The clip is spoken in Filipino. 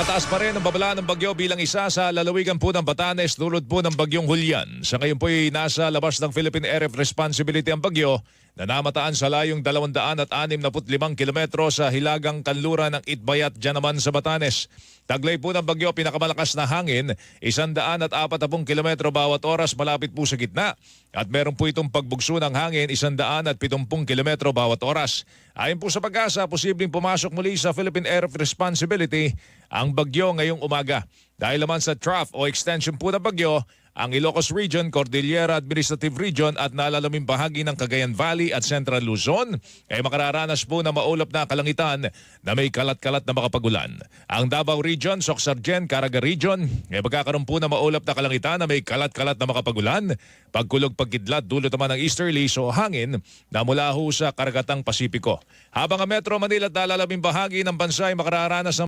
Nakataas pa rin ang babala ng bagyo bilang isa sa lalawigan po ng Batanes dulot po ng bagyong Hulyan. Sa ngayon po ay nasa labas ng Philippine Area of Responsibility ang bagyo na namataan sa layong 265 kilometro sa hilagang kanluran ng Itbayat dyan naman sa Batanes. Taglay po ng bagyo pinakamalakas na hangin, 140 kilometro bawat oras malapit po sa gitna. At meron po itong pagbugso ng hangin, 170 kilometro bawat oras. Ayon po sa pag-asa, posibleng pumasok muli sa Philippine Area of Responsibility ang bagyo ngayong umaga. Dahil naman sa trough o extension po ng bagyo, ang Ilocos Region, Cordillera Administrative Region at nalalaming bahagi ng Cagayan Valley at Central Luzon ay makararanas po na maulap na kalangitan na may kalat-kalat na makapagulan. Ang Davao Region, Soxargen, Caraga Region ay magkakaroon po na maulap na kalangitan na may kalat-kalat na makapagulan. Pagkulog pagkidlat dulot naman ng easterlies o hangin na mula ho sa karagatang Pasipiko. Habang ang Metro Manila at nalalaming bahagi ng bansa ay makararanas ng